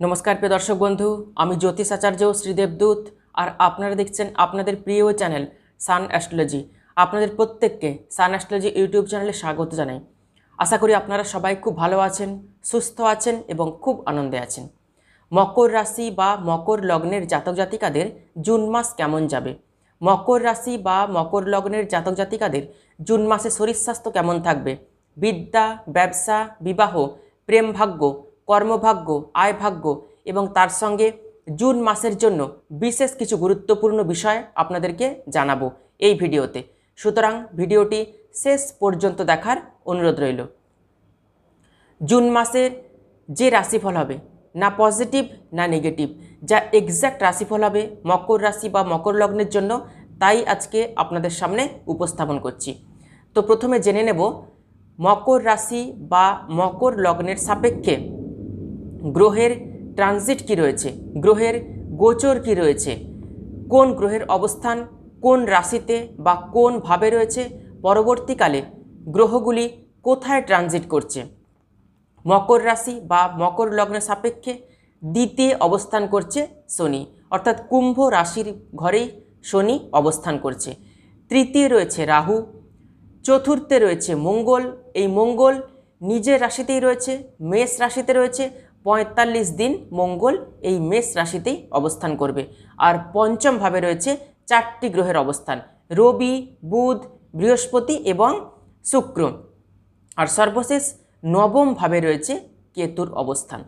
নমস্কার প্রিয় দর্শক বন্ধু, আমি জ্যোতিষ আচার্য শ্রীদেবদূত আর আপনারা দেখছেন আপনাদের প্রিয় চ্যানেল সান অ্যাস্ট্রোলজি। আপনাদের প্রত্যেককে সান অ্যাস্ট্রোলজি ইউটিউব চ্যানেলে স্বাগত জানাই। আশা করি আপনারা সবাই খুব ভালো আছেন, সুস্থ আছেন এবং খুব আনন্দে আছেন। মকর রাশি বা মকর লগ্নের জাতক জাতিকাদের জুন মাস কেমন যাবে? মকর রাশি বা মকর লগ্নের জাতক জাতিকাদের জুন মাসে শরীর স্বাস্থ্য কেমন থাকবে? বিদ্যা, ব্যবসা, বিবাহ, প্রেম ভাগ্য কর্মভাগ্য আয় ভাগ্য এবং তার সঙ্গে জুন মাসের জন্য বিশেষ কিছু গুরুত্বপূর্ণ বিষয় আপনাদেরকে জানাব এই ভিডিওতে। সুতরাং ভিডিওটি শেষ পর্যন্ত দেখার অনুরোধ রইল। জুন মাসের যে রাশিফল হবে, না পজিটিভ, না নেগেটিভ, যা এক্স্যাক্ট রাশিফল হবে মকর রাশি বা মকর লগ্নের জন্য, তাই আজকে আপনাদের সামনে উপস্থাপন করছি। তো প্রথমে জেনে নেব মকর রাশি বা মকর লগ্নের সাপেক্ষে গ্রহের ট্রানজিট কি রয়েছে? গ্রহের গোচর কি রয়েছে? কোন গ্রহের অবস্থান, কোন রাশিতে বা কোন ভাবে রয়েছে? পরবর্তীকালে গ্রহগুলি কোথায় ট্রানজিট করছে? মকর রাশি বা মকর লগ্নের সাপেক্ষে দ্বিতীয় অবস্থান করছে শনি, অর্থাৎ কুম্ভ রাশির ঘরেই শনি অবস্থান করছে। তৃতীয় রয়েছে রাহু, চতুর্থে রয়েছে মঙ্গল। এই মঙ্গল নিজের রাশিতেই রয়েছে, মেষ রাশিতে রয়েছে পঁয়তাল্লিশ দিন মঙ্গল এই মেষ রাশিতেই অবস্থান করবে। আর পঞ্চম ভাবে রয়েছে চারটি গ্রহের অবস্থান, রবি, বুধ, বৃহস্পতি এবং শুক্র। আর সর্বশেষ নবম ভাবে রয়েছে কেতুর অবস্থান।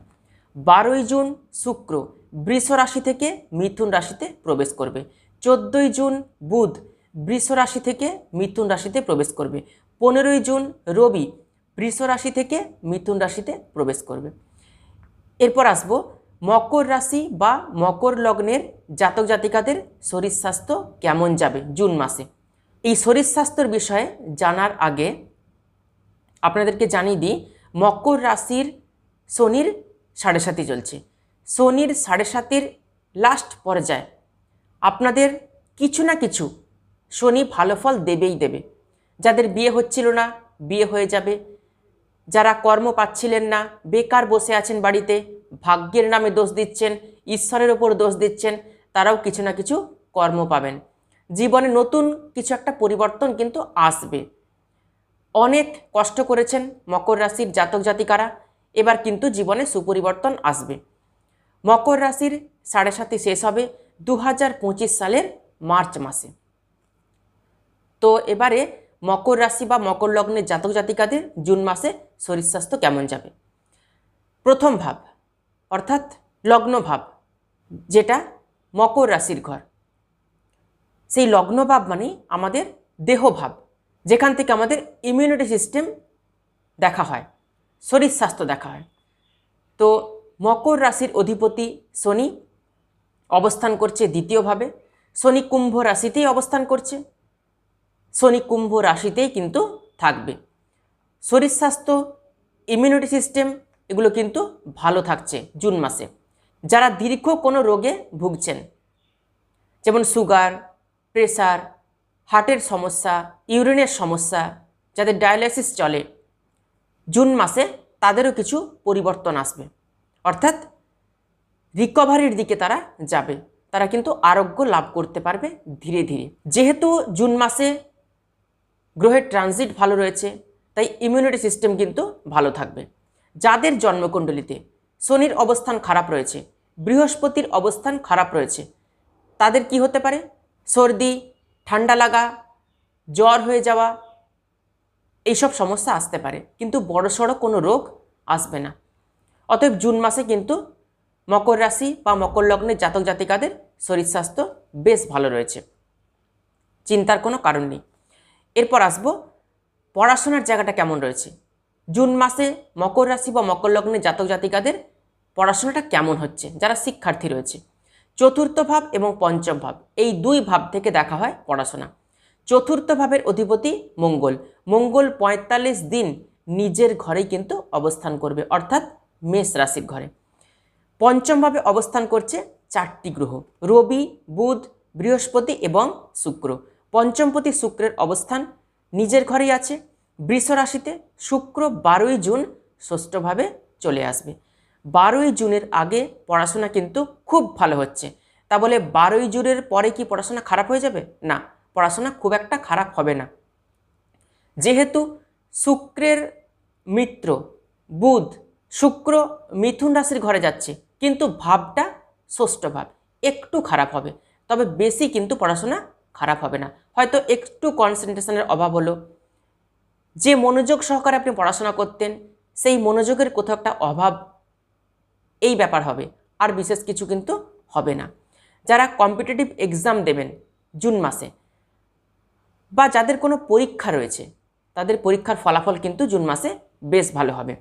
বারোই জুন শুক্র বৃষ রাশি থেকে মিথুন রাশিতে প্রবেশ করবে। চোদ্দোই জুন বুধ বৃষ রাশি থেকে মিথুন রাশিতে প্রবেশ করবে। পনেরোই জুন রবি বৃষ রাশি থেকে মিথুন রাশিতে প্রবেশ করবে। এরপর আসব মকর রাশি বা মকর লগ্নের জাতক জাতিকাদের শরীর স্বাস্থ্য কেমন যাবে জুন মাসে। এই শরীর স্বাস্থ্যের বিষয়ে জানার আগে আপনাদেরকে জানিয়ে দিই, মকর রাশির শনির সাড়ে সাতি চলছে। শনির সাড়ে সাতির লাস্ট পর্যায়ে। আপনাদের কিছু না কিছু শনি ভালো ফল দেবেই দেবে। যাদের বিয়ে হচ্ছিল না, বিয়ে হয়ে যাবে যারা কর্ম পাচ্ছিলেন না, বেকার বসে আছেন বাড়িতে, ভাগ্যের নামে দোষ দিচ্ছেন, ঈশ্বরের ওপর দোষ দিচ্ছেন, তারাও কিছু না কিছু কর্ম পাবেন। জীবনে নতুন কিছু একটা পরিবর্তন কিন্তু আসবে। অনেক কষ্ট করেছেন মকর রাশির জাতক জাতিকারা, এবার কিন্তু জীবনে সুপরিবর্তন আসবে। মকর রাশির সাড়ে সাতি শেষ হবে দু হাজার পঁচিশ সালের মার্চ মাসে। তো এবারে মকর রাশি বা মকর লগ্নের জাতক জাতিকাদের জুন মাসে শরীর স্বাস্থ্য কেমন যাবে? প্রথম ভাব, অর্থাৎ লগ্ন ভাব, যেটা মকর রাশির ঘর। সেই লগ্ন ভাব মানে আমাদের দেহভাব যেখান থেকে আমাদের ইমিউনিটি সিস্টেম দেখা হয়, শরীর স্বাস্থ্য দেখা হয়। তো মকর রাশির অধিপতি শনি অবস্থান করছে দ্বিতীয়ভাবে শনি কুম্ভ রাশিতেই অবস্থান করছে। শনি কুম্ভ রাশিতেই কিন্তু থাকবে। শরীর স্বাস্থ্য ইমিউনিটি সিস্টেম এগুলো কিন্তু ভালো থাকছে জুন মাসে। যারা দীর্ঘ কোনো রোগে ভুগছেন, যেমন সুগার প্রেসার হার্টের সমস্যা ইউরিনের সমস্যা, যাদের ডায়ালাইসিস চলে, জুন মাসে তাদেরও কিছু পরিবর্তন আসবে। অর্থাৎ রিকভারির দিকে তারা যাবে। তারা কিন্তু আরোগ্য লাভ করতে পারবে ধীরে ধীরে। যেহেতু জুন মাসে গ্রহের ট্রানজিট ভালো রয়েছে, তাই ইমিউনিটি সিস্টেম কিন্তু ভালো থাকবে। যাদের জন্মকুণ্ডলিতে শনির অবস্থান খারাপ রয়েছে, বৃহস্পতির অবস্থান খারাপ রয়েছে, তাদের কি হতে পারে? সর্দি, ঠান্ডা লাগা, জ্বর হয়ে যাওয়া, এইসব সমস্যা আসতে পারে। কিন্তু বড়সড় কোনো রোগ আসবে না। অতএব জুন মাসে কিন্তু মকর রাশি বা মকর লগ্নের জাতক জাতিকাদের শরীর স্বাস্থ্য বেশ ভালো রয়েছে। চিন্তার কোনো কারণ নেই। এরপর আসব, পড়াশোনার জায়গাটা কেমন রয়েছে? জুন মাসে মকর রাশি বা মকর লগ্নের জাতক জাতিকাদের পড়াশোনাটা কেমন হচ্ছে? যারা শিক্ষার্থী রয়েছে। চতুর্থ ভাব এবং পঞ্চম ভাব, এই দুই ভাব থেকে দেখা হয় পড়াশোনা। চতুর্থ ভাবের অধিপতি মঙ্গল। মঙ্গল পঁয়তাল্লিশ দিন নিজের ঘরেই কিন্তু অবস্থান করবে, অর্থাৎ মেষ রাশির ঘরে। পঞ্চমভাবে অবস্থান করছে চারটি গ্রহ, রবি, বুধ, বৃহস্পতি এবং শুক্র। পঞ্চমপতি শুক্রের অবস্থান নিজের ঘরেই আছে। বৃষ রাশিতে শুক্র বারোই জুন ষষ্ঠভাবে চলে আসবে। বারোই জুনের আগে পড়াশোনা কিন্তু খুব ভালো হচ্ছে। তা বলে বারোই জুনের পরে কি পড়াশোনা খারাপ হয়ে যাবে? না, পড়াশোনা খুব একটা খারাপ হবে না। যেহেতু শুক্রের মিত্র বুধ শুক্র মিথুন রাশির ঘরে যাচ্ছে, কিন্তু ভাবটা ষষ্ঠ ভাব, একটু খারাপ হবে। তবে বেশি কিন্তু পড়াশোনা খারাপ হবে না। হয়তো একটু কনসেন্ট্রেশনের অভাব হলো। যে মনোযোগ সহকারে আপনি পড়াশোনা করতেন, সেই মনোযোগের কোথাও একটা অভাব এই ব্যাপার হবে। আর বিশেষ কিছু কিন্তু হবে না। যারা কম্পিটিটিভ এক্সাম দেবেন জুন মাসে বা যাদের কোনো পরীক্ষা রয়েছে, তাদের পরীক্ষার ফলাফল কিন্তু জুন মাসে বেশ ভালো হবে।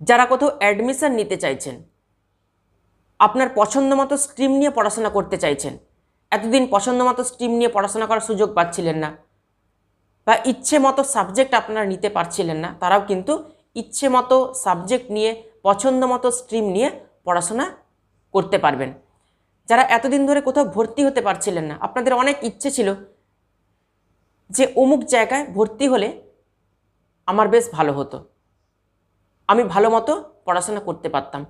যারা কোথাও অ্যাডমিশন নিতে চাইছেন, আপনার পছন্দ মতো স্ট্রিম নিয়ে পড়াশোনা করতে চাইছেন এতদিন পছন্দ মতো স্ট্রিম নিয়ে পড়াশোনা করার সুযোগ পাচ্ছিলেন না। বা ইচ্ছে মতো সাবজেক্ট আপনারা নিতে পারছিলেন না। তারাও কিন্তু ইচ্ছে মতো সাবজেক্ট নিয়ে, পছন্দ মতো স্ট্রিম নিয়ে পড়াশোনা করতে পারবেন। যারা এতদিন ধরে কোথাও ভর্তি হতে পারছিলেন না, আপনাদের অনেক ইচ্ছে ছিল যে অমুক জায়গায় ভর্তি হলে আমার বেশ ভালো হতো। আমি ভালো মতো পড়াশোনা করতে পারতাম।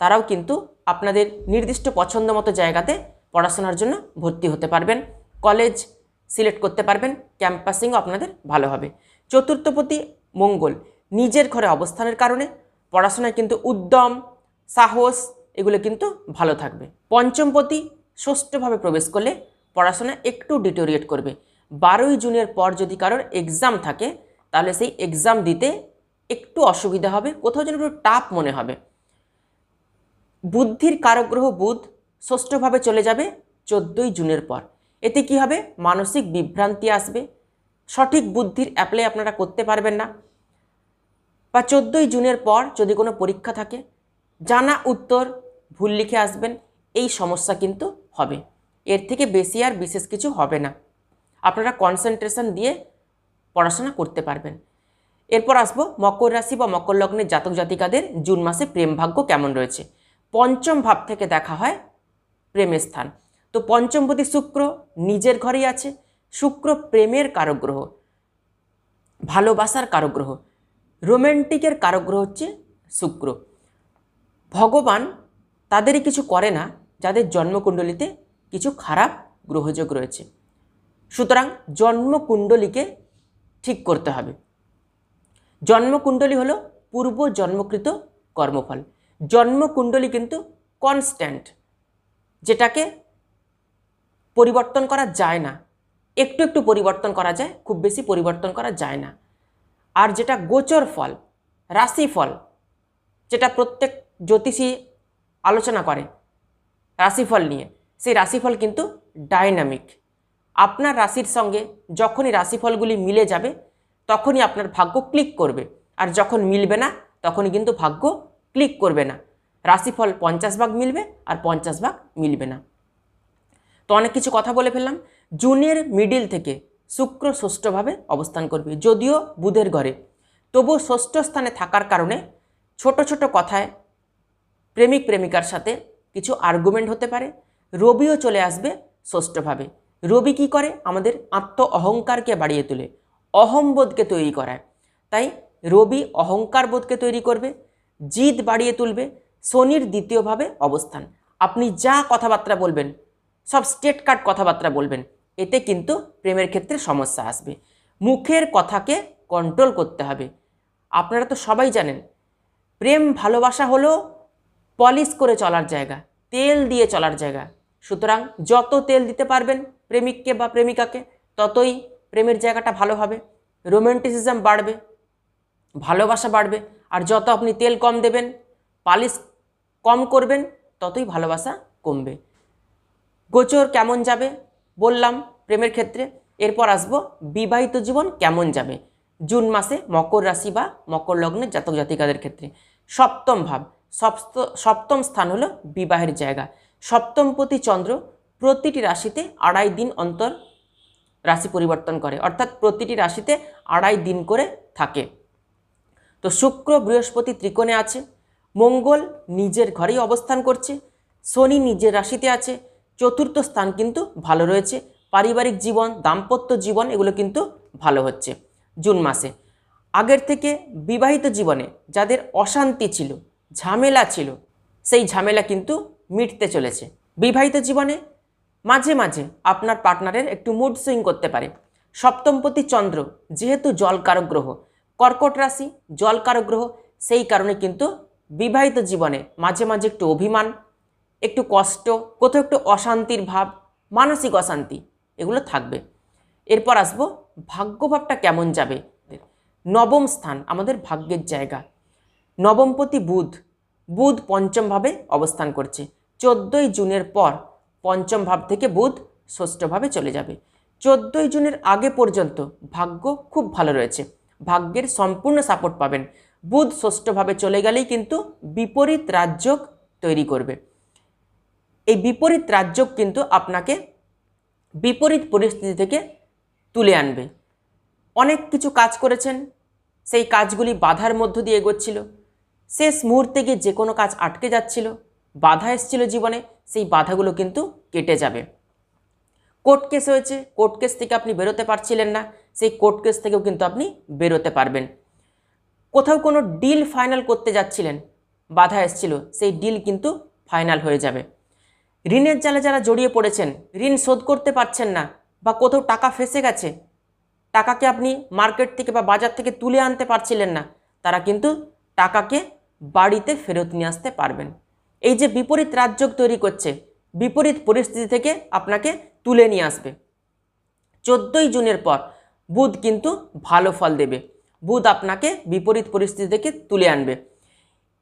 তারাও কিন্তু আপনাদের নির্দিষ্ট পছন্দ মতো জায়গাতে পড়াশোনার জন্য ভর্তি হতে পারবেন কলেজ সিলেক্ট করতে পারবেন ক্যাম্পাসিংও আপনাদের ভালো হবে। চতুর্থপতি মঙ্গল, নিজের ঘরে অবস্থানের কারণে পড়াশোনায় কিন্তু উদ্যম, সাহস এগুলো কিন্তু ভালো থাকবে। পঞ্চমপতি ষষ্ঠভাবে প্রবেশ করলে পড়াশোনা একটু ডিটোরিয়েট করবে। বারোই জুনের পর যদি কারোর এক্সাম থাকে, তাহলে সেই এক্সাম দিতে একটু অসুবিধা হবে, কোথাও যেন একটু টাফ মনে হবে। বুদ্ধির কারগ্রহ বুধ ষষ্ঠভাবে চলে যাবে চোদ্দোই জুনের পর। এতে কি হবে? মানসিক বিভ্রান্তি আসবে। সঠিক বুদ্ধির অ্যাপ্লাই আপনারা করতে পারবেন না। বা চোদ্দোই জুনের পর যদি কোনো পরীক্ষা থাকে, জানা উত্তর ভুল লিখে আসবেন, এই সমস্যা কিন্তু হবে। এর থেকে বেশি আর বিশেষ কিছু হবে না। আপনারা কনসেন্ট্রেশন দিয়ে পড়াশোনা করতে পারবেন। এরপর আসব মকর রাশি বা মকর লগ্নের জাতক জাতিকাদের জুন মাসে প্রেম ভাগ্য কেমন রয়েছে? পঞ্চম ভাব থেকে দেখা হয় প্রেমের স্থান। তো পঞ্চমপতি শুক্র নিজের ঘরেই আছে। শুক্র প্রেমের কারগ্রহ, ভালোবাসার কারগ্রহ রোম্যান্টিকের কারগ্রহ হচ্ছে শুক্র। ভগবান তাদেরই কিছু করে না, যাদের জন্মকুণ্ডলিতে কিছু খারাপ গ্রহযোগ রয়েছে। সুতরাং জন্মকুণ্ডলীকে ঠিক করতে হবে। জন্মকুণ্ডলী হলো পূর্ব জন্মকৃত কর্মফল। জন্মকুণ্ডলী কিন্তু কনস্ট্যান্ট যেটাকে পরিবর্তন করা যায় না। একটু একটু পরিবর্তন করা যায়, খুব বেশি পরিবর্তন করা যায় না। আর যেটা গোচর ফল, রাশি ফল, যেটা প্রত্যেক জ্যোতিষী আলোচনা করে রাশিফল নিয়ে, সেই রাশিফল কিন্তু ডাইনামিক। আপনার রাশির সঙ্গে যখনই রাশিফলগুলি মিলে যাবে, তখনই আপনার ভাগ্য ক্লিক করবে। আর যখন মিলবে না, তখনই কিন্তু ভাগ্য ক্লিক করবে না। রাশিফল পঞ্চাশ ভাগ মিলবে আর পঞ্চাশ ভাগ মিলবে না। তো অনেক কিছু কথা বলে ফেললাম। জুনের মিডিল থেকে শুক্র ষষ্ঠভাবে অবস্থান করবে, যদিও বুধের ঘরে। তবু ষষ্ঠ স্থানে থাকার কারণে ছোট ছোট কথায় প্রেমিক প্রেমিকার সাথে কিছু আর্গুমেন্ট হতে পারে। রবিও চলে আসবে ষষ্ঠভাবে। রবি কি করে? আমাদের আত্ম অহংকারকে বাড়িয়ে তোলে অহংবোধকে তৈরি করায়। তাই রবি অহংকার বোধকে তৈরি করবে, জিদ বাড়িয়ে তুলবে শনির দ্বিতীয়ভাবে অবস্থান। আপনি যা কথাবার্তা বলবেন, সব স্টেট কাট কথাবার্তা বলবেন, এতে কিন্তু প্রেমের ক্ষেত্রে সমস্যা আসবে। মুখের কথাকে কন্ট্রোল করতে হবে। আপনারা তো সবাই জানেন, প্রেম ভালোবাসা হলো পলিশ করে চলার জায়গা, তেল দিয়ে চলার জায়গা। সুতরাং যত তেল দিতে পারবেন প্রেমিককে বা প্রেমিকাকে, ততই প্রেমের জায়গাটা ভালো হবে। রোম্যান্টিসিজম বাড়বে, ভালোবাসা বাড়বে। আর যত আপনি তেল কম দেবেন পালিশ কম করবেন, ততই ভালোবাসা কমবে। গোচর কেমন যাবে? বললাম প্রেমের ক্ষেত্রে। এরপর আসব, বিবাহিত জীবন কেমন যাবে? জুন মাসে মকর রাশি বা মকর লগ্নের জাতক জাতিকাদের ক্ষেত্রে। সপ্তম ভাব, সপ্ত, সপ্তম স্থান হলো বিবাহের জায়গা। সপ্তমপতি চন্দ্র প্রতিটি রাশিতে আড়াই দিন অন্তর রাশি পরিবর্তন করে, অর্থাৎ প্রতিটি রাশিতে আড়াই দিন করে থাকে। তো শুক্র বৃহস্পতি ত্রিকোণে আছে মঙ্গল নিজের ঘরেই অবস্থান করছে। শনি নিজের রাশিতে আছে। চতুর্থ স্থান কিন্তু ভালো রয়েছে। পারিবারিক জীবন, দাম্পত্য জীবন এগুলো কিন্তু ভালো হচ্ছে জুন মাসে। আগের থেকে বিবাহিত জীবনে যাদের অশান্তি ছিল, ঝামেলা ছিল, সেই ঝামেলা কিন্তু মিটতে চলেছে। বিবাহিত জীবনে মাঝে মাঝে আপনার পার্টনারের একটু মুড সুইং করতে পারে। সপ্তমপতি চন্দ্র যেহেতু জলকারক গ্রহ, কর্কট রাশি জলকারক গ্রহ, সেই কারণে কিন্তু বিবাহিত জীবনে মাঝে মাঝে একটু অভিমান, একটু কষ্ট, কোথাও একটু অশান্তির ভাব, মানসিক অশান্তি, এগুলো থাকবে। এরপর আসব ভাগ্যভাবটা কেমন যাবে? নবম স্থান আমাদের ভাগ্যের জায়গা। নবমপতি বুধ। বুধ পঞ্চম ভাবে অবস্থান করছে। চোদ্দোই জুনের পর পঞ্চম ভাব থেকে বুধ ষষ্ঠভাবে চলে যাবে। চোদ্দোই জুনের আগে পর্যন্ত ভাগ্য খুব ভালো রয়েছে। ভাগ্যের সম্পূর্ণ সাপোর্ট পাবেন। বুধ ষষ্ঠভাবে চলে গেলেই কিন্তু বিপরীত রাজযোগ তৈরি করবে। এই বিপরীত রাজযোগ কিন্তু আপনাকে বিপরীত পরিস্থিতি থেকে তুলে আনবে। অনেক কিছু কাজ করেছেন, সেই কাজগুলি বাধার মধ্য দিয়ে এগোচ্ছিল। শেষ মুহূর্তে গিয়ে যে কোনো কাজ আটকে যাচ্ছিল, বাধা এসেছিল জীবনে, সেই বাধাগুলো কিন্তু কেটে যাবে। কোর্ট কেস হয়েছে, কোর্ট কেস থেকে আপনি বেরোতে পারছিলেন না, সেই কোর্ট কেস থেকেও কিন্তু আপনি বেরোতে পারবেন। কোথাও কোনো ডিল ফাইনাল করতে যাচ্ছিলেন, বাধা এসেছিল, সেই ডিল কিন্তু ফাইনাল হয়ে যাবে। ঋণের জালে যারা জড়িয়ে পড়েছেন, ঋণ শোধ করতে পারছেন না বা কোথাও টাকা ফেসে গেছে, টাকাকে আপনি মার্কেট থেকে বা বাজার থেকে তুলে আনতে পারছিলেন না, তারা কিন্তু টাকাকে বাড়িতে ফেরত নিয়ে আসতে পারবেন। এই যে বিপরীত রাজযোগ তৈরি করছে, বিপরীত পরিস্থিতি থেকে আপনাকে তুলে নিয়ে আসবে। চোদ্দোই জুনের পর বুধ কিন্তু ভালো ফল দেবে। বুধ আপনাকে বিপরীত পরিস্থিতি থেকে তুলে আনবে।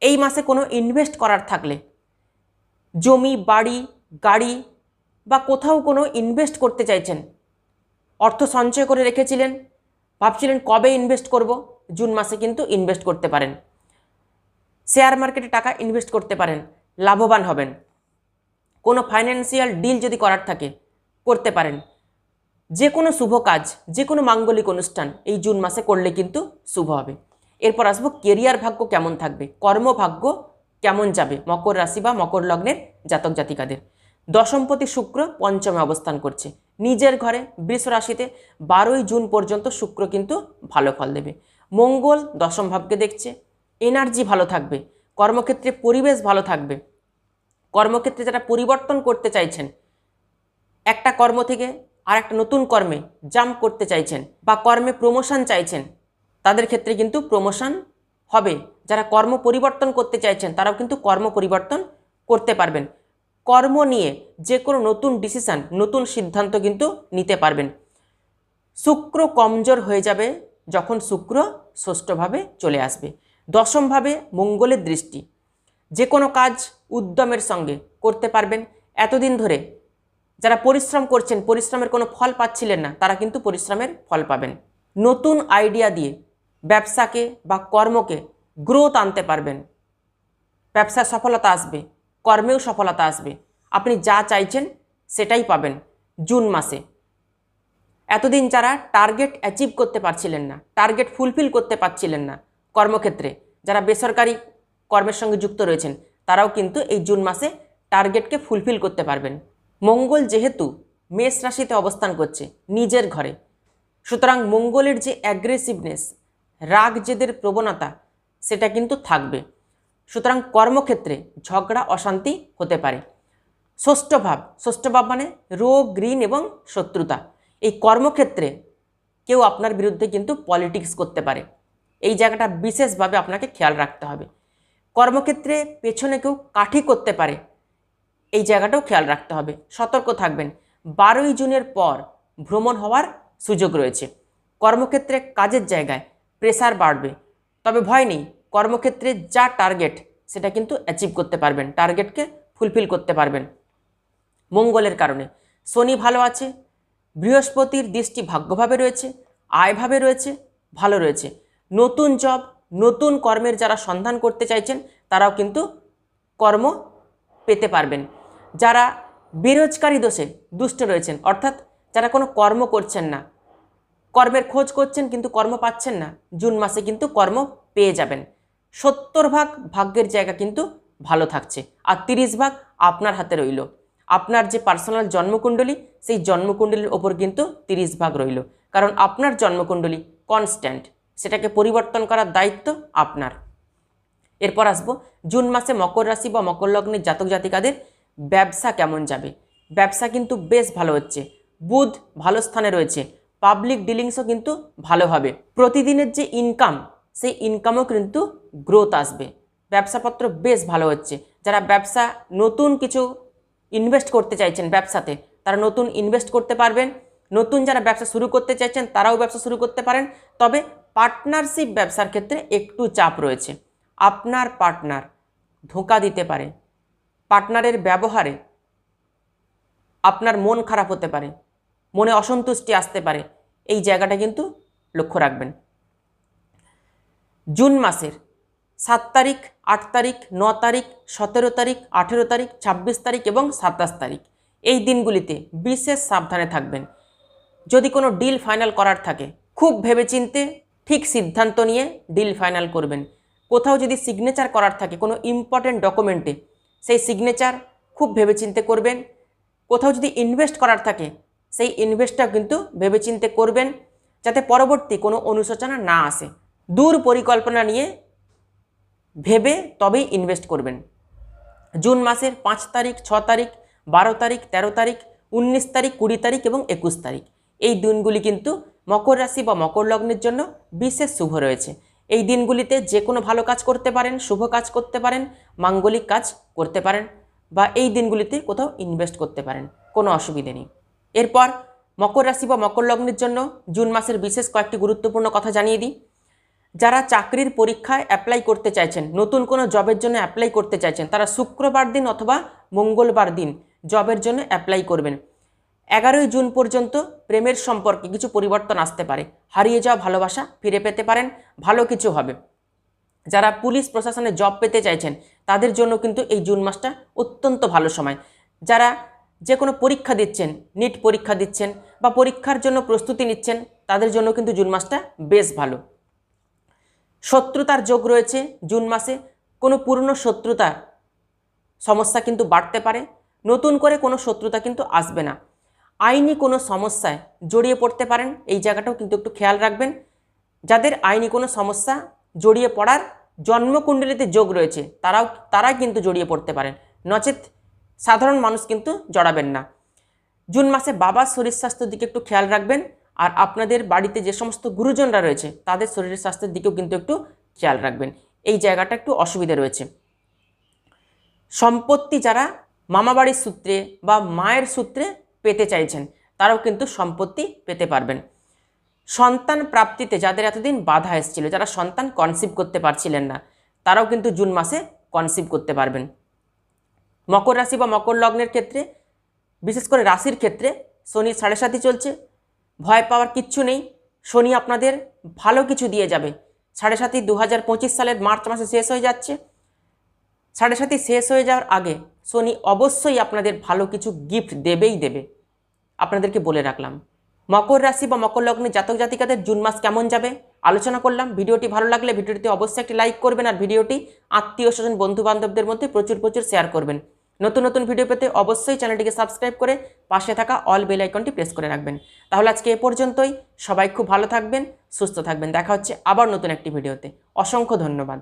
এই মাসে কোনো ইনভেস্ট করার থাকলে জমি, বাড়ি, গাড়ি বা কোথাও কোনো ইনভেস্ট করতে চাইছেন, অর্থ সঞ্চয় করে রেখেছিলেন, ভাবছিলেন কবে ইনভেস্ট করব, জুন মাসে কিন্তু ইনভেস্ট করতে পারেন। শেয়ার মার্কেটে টাকা ইনভেস্ট করতে পারেন, লাভবান হবেন। কোনো ফাইন্যান্সিয়াল ডিল যদি করার থাকে, করতে পারেন। যে কোনো শুভ কাজ যে কোনো মাঙ্গলিক অনুষ্ঠান এই জুন মাসে করলে কিন্তু শুভ হবে। এরপর আসব কেরিয়ার ভাগ্য কেমন থাকবে, কর্মভাগ্য কেমন যাবে, মকর রাশি বা মকর লগ্নের জাতক জাতিকাদের। দশমপতি শুক্র পঞ্চমে অবস্থান করছে। নিজের ঘরে বৃষ রাশিতে বারোই জুন পর্যন্ত শুক্র কিন্তু ভালো ফল দেবে। মঙ্গল দশম ভাবকে দেখছে, এনার্জি ভালো থাকবে, কর্মক্ষেত্রে পরিবেশ ভালো থাকবে। কর্মক্ষেত্রে যারা পরিবর্তন করতে চাইছেন, একটা কর্ম থেকে আর একটা নতুন কর্মে জাম্প করতে চাইছেন বা কর্মে প্রমোশন চাইছেন, তাদের ক্ষেত্রে কিন্তু প্রমোশন হবে। যারা কর্ম পরিবর্তন করতে চাইছেন, তারাও কিন্তু কর্ম পরিবর্তন করতে পারবেন। কর্ম নিয়ে যে কোনো নতুন ডিসিশান নতুন সিদ্ধান্ত কিন্তু নিতে পারবেন। শুক্র কমজোর হয়ে যাবে যখন শুক্র ষষ্ঠভাবে চলে আসবে। দশমভাবে মঙ্গলের দৃষ্টি। যে কোনো কাজ উদ্যমের সঙ্গে করতে পারবেন। এতদিন ধরে যারা পরিশ্রম করছেন, পরিশ্রমের কোনো ফল পাচ্ছিলেন না, তারা কিন্তু পরিশ্রমের ফল পাবেন। নতুন আইডিয়া দিয়ে ব্যবসাকে বা কর্মকে গ্রোথ আনতে পারবেন। ব্যবসায় সফলতা আসবে, কর্মেও সফলতা আসবে। আপনি যা চাইছেন সেটাই পাবেন জুন মাসে। এতদিন যারা টার্গেট অ্যাচিভ করতে পারছিলেন না টার্গেট ফুলফিল করতে পারছিলেন না কর্মক্ষেত্রে, যারা বেসরকারি কর্মের সঙ্গে যুক্ত রয়েছেন, তারাও কিন্তু এই জুন মাসে টার্গেটকে ফুলফিল করতে পারবেন। মঙ্গল যেহেতু মেষ রাশিতে অবস্থান করছে, নিজের ঘরে। সুতরাং মঙ্গলের যে অ্যাগ্রেসিভনেস রাগ জেদের প্রবণতা, সেটা কিন্তু থাকবে। সুতরাং কর্মক্ষেত্রে ঝগড়া, অশান্তি হতে পারে। ষষ্ঠ ভাব ষষ্ঠ ভাব মানে রোগ ঋণ এবং শত্রুতা। এই কর্মক্ষেত্রে কেউ আপনার বিরুদ্ধে কিন্তু পলিটিক্স করতে পারে। এই জায়গাটা বিশেষভাবে আপনাকে খেয়াল রাখতে হবে। কর্মক্ষেত্রে পেছনে কেউ কাঠি করতে পারে। এই জায়গাটাও খেয়াল রাখতে হবে। সতর্ক থাকবেন। বারোই জুনের পর ভ্রমণ হওয়ার সুযোগ রয়েছে। কর্মক্ষেত্রে কাজের জায়গায় প্রেসার বাড়বে। তবে ভয় নেই, কর্মক্ষেত্রে যা টার্গেট সেটা কিন্তু অ্যাচিভ করতে পারবেন, টার্গেটকে ফুলফিল করতে পারবেন। মঙ্গলের কারণে। শনি ভালো আছে, বৃহস্পতির দৃষ্টি ভাগ্যভাবে রয়েছে, আয়ভাবে রয়েছে, ভালো রয়েছে। নতুন জব নতুন কর্মের যারা সন্ধান করতে চাইছেন, তারাও কিন্তু কর্ম পেতে পারবেন। যারা বেরোজগারি দোষে দুষ্ট রয়েছেন, অর্থাৎ যারা কোনো কর্ম করছেন না, কর্মের খোঁজ করছেন কিন্তু কর্ম পাচ্ছেন না, জুন মাসে কিন্তু কর্ম পেয়ে যাবেন। সত্তর ভাগ ভাগ্যের জায়গা কিন্তু ভালো থাকছে, আর তিরিশ ভাগ আপনার হাতে রইল। আপনার যে পার্সোনাল জন্মকুণ্ডলী, সেই জন্মকুণ্ডলীর ওপর কিন্তু তিরিশ ভাগ রইল। কারণ আপনার জন্মকুণ্ডলী কনস্ট্যান্ট সেটাকে পরিবর্তন করার দায়িত্ব আপনার। এরপর আসব, জুন মাসে মকর রাশি বা মকর লগ্নের জাতক জাতিকাদের ব্যবসা কেমন যাবে? ব্যবসা কিন্তু বেশ ভালো হচ্ছে। বুধ ভালো স্থানে রয়েছে। পাবলিক ডিলিংসও কিন্তু ভালো হবে। প্রতিদিনের যে ইনকাম সেই ইনকামও কিন্তু গ্রোথ আসবে। ব্যবসাপত্র বেশ ভালো হচ্ছে। যারা ব্যবসা নতুন কিছু ইনভেস্ট করতে চাইছেন ব্যবসাতে, তারা নতুন ইনভেস্ট করতে পারবেন। নতুন যারা ব্যবসা শুরু করতে চাইছেন, তারাও ব্যবসা শুরু করতে পারেন। তবে পার্টনারশিপ ব্যবসার ক্ষেত্রে একটু চাপ রয়েছে। আপনার পার্টনার ধোঁকা দিতে পারে। পার্টনারের ব্যবহারে আপনার মন খারাপ হতে পারে, মনে অসন্তুষ্টি আসতে পারে, এই জায়গাটা কিন্তু লক্ষ্য রাখবেন। জুন মাসের সাত তারিখ, আট তারিখ, ন তারিখ, সতেরো তারিখ, আঠেরো তারিখ, ছাব্বিশ তারিখ এবং সাতাশ তারিখ। এই দিনগুলিতে বিশেষ সাবধানে থাকবেন। যদি কোনো ডিল ফাইনাল করার থাকে, খুব ভেবেচিন্তে ঠিক সিদ্ধান্ত নিয়ে ডিল ফাইনাল করবেন। কোথাও যদি সিগনেচার করার থাকে, কোনো ইম্পর্টেন্ট ডকুমেন্টে সেই সিগনেচার খুব ভেবেচিন্তে করবেন। কোথাও যদি ইনভেস্ট করার থাকে, সেই ইনভেস্টটাও কিন্তু ভেবেচিন্তে করবেন, যাতে পরবর্তী কোনো অনুশোচনা না আসে। দূর পরিকল্পনা নিয়ে ভেবে তবেই ইনভেস্ট করবেন। জুন মাসের পাঁচ তারিখ, ছ তারিখ, বারো তারিখ, তেরো তারিখ, উনিশ তারিখ, কুড়ি তারিখ এবং একুশ তারিখ। এই দিনগুলি কিন্তু মকর রাশি বা মকর লগ্নের জন্য বিশেষ শুভ রয়েছে। এই দিনগুলিতে যে কোনো ভালো কাজ করতে পারেন, শুভ কাজ করতে পারেন, মাঙ্গলিক কাজ করতে পারেন বা এই দিনগুলিতে কোথাও ইনভেস্ট করতে পারেন, কোনো অসুবিধে নেই। এরপর মকর রাশি বা মকর লগ্নের জন্য জুন মাসের বিশেষ কয়েকটি গুরুত্বপূর্ণ কথা জানিয়ে দিই। যারা চাকরির পরীক্ষায় অ্যাপ্লাই করতে চাইছেন, নতুন কোনো জবের জন্য অ্যাপ্লাই করতে চাইছেন, তারা শুক্রবার দিন অথবা মঙ্গলবার দিন জবের জন্য অ্যাপ্লাই করবেন। এগারোই জুন পর্যন্ত প্রেমের সম্পর্কে কিছু পরিবর্তন আসতে পারে। হারিয়ে যাওয়া ভালোবাসা ফিরে পেতে পারেন, ভালো কিছু হবে। যারা পুলিশ প্রশাসনে জব পেতে চাইছেন, তাদের জন্য কিন্তু এই জুন মাসটা অত্যন্ত ভালো সময়। যারা যে কোনো পরীক্ষা দিচ্ছেন নিট পরীক্ষা দিচ্ছেন বা পরীক্ষার জন্য প্রস্তুতি নিচ্ছেন, তাদের জন্য কিন্তু জুন মাসটা বেশ ভালো। শত্রুতার যোগ রয়েছে জুন মাসে। কোনো পুরনো শত্রুতার সমস্যা কিন্তু বাড়তে পারে। নতুন করে কোনো শত্রুতা কিন্তু আসবে না। আইনি কোনো সমস্যায় জড়িয়ে পড়তে পারেন, এই জায়গাটাও কিন্তু একটু খেয়াল রাখবেন। যাদের আইনি কোনো সমস্যা জড়িয়ে পড়ার জন্মকুণ্ডলিতে যোগ রয়েছে, তারাও, তারাই কিন্তু জড়িয়ে পড়তে পারেন। নচেত সাধারণ মানুষ কিন্তু জড়াবেন না। জুন মাসে বাবার শরীর স্বাস্থ্যের দিকে একটু খেয়াল রাখবেন, আর আপনাদের বাড়িতে যে সমস্ত গুরুজনরা রয়েছে, তাদের শরীরের স্বাস্থ্যের দিকেও কিন্তু একটু খেয়াল রাখবেন। এই জায়গাটা একটু অসুবিধে রয়েছে। সম্পত্তি যারা মামাবাড়ির সূত্রে বা মায়ের সূত্রে পেতে চাইছেন, তারাও কিন্তু সম্পত্তি পেতে পারবেন। সন্তান প্রাপ্তিতে যাদের এতদিন বাধা এসেছিল, যারা সন্তান কনসিভ করতে পারছিলেন না, তারাও কিন্তু জুন মাসে কনসিভ করতে পারবেন। মকর রাশি বা মকর লগ্নের ক্ষেত্রে, বিশেষ করে রাশির ক্ষেত্রে, শনি সাড়ে সাতই চলছে, ভয় পাওয়ার কিচ্ছু নেই, শনি আপনাদের ভালো কিছু দিয়ে যাবে। সাড়ে সাতই দু হাজার পঁচিশ সালের মার্চ মাসে শেষ হয়ে যাচ্ছে। সাড়ে সাতই শেষ হয়ে যাওয়ার আগে শনি অবশ্যই আপনাদের ভালো কিছু গিফট দেবেই দেবে। আপনাদেরকে বলে রাখলাম। মকর রাশি বা মকর লগ্নে জাতক জাতিকাদের জুন মাস কেমন যাবে? আলোচনা করলাম। ভিডিওটি ভালো লাগলে ভিডিওটিতে অবশ্যই একটি লাইক করবেন আর ভিডিওটি আত্মীয় স্বজন বন্ধু বান্ধবদের মধ্যে প্রচুর প্রচুর শেয়ার করবেন। নতুন নতুন ভিডিও পেতে অবশ্যই চ্যানেলটিকে সাবস্ক্রাইব করে পাশে থাকা অল বেল আইকনটি প্রেস করে রাখবেন। তাহলে আজকে এ পর্যন্তই। সবাই খুব ভালো থাকবেন, সুস্থ থাকবেন। দেখা হচ্ছে আবার নতুন একটি ভিডিওতে। অসংখ্য ধন্যবাদ।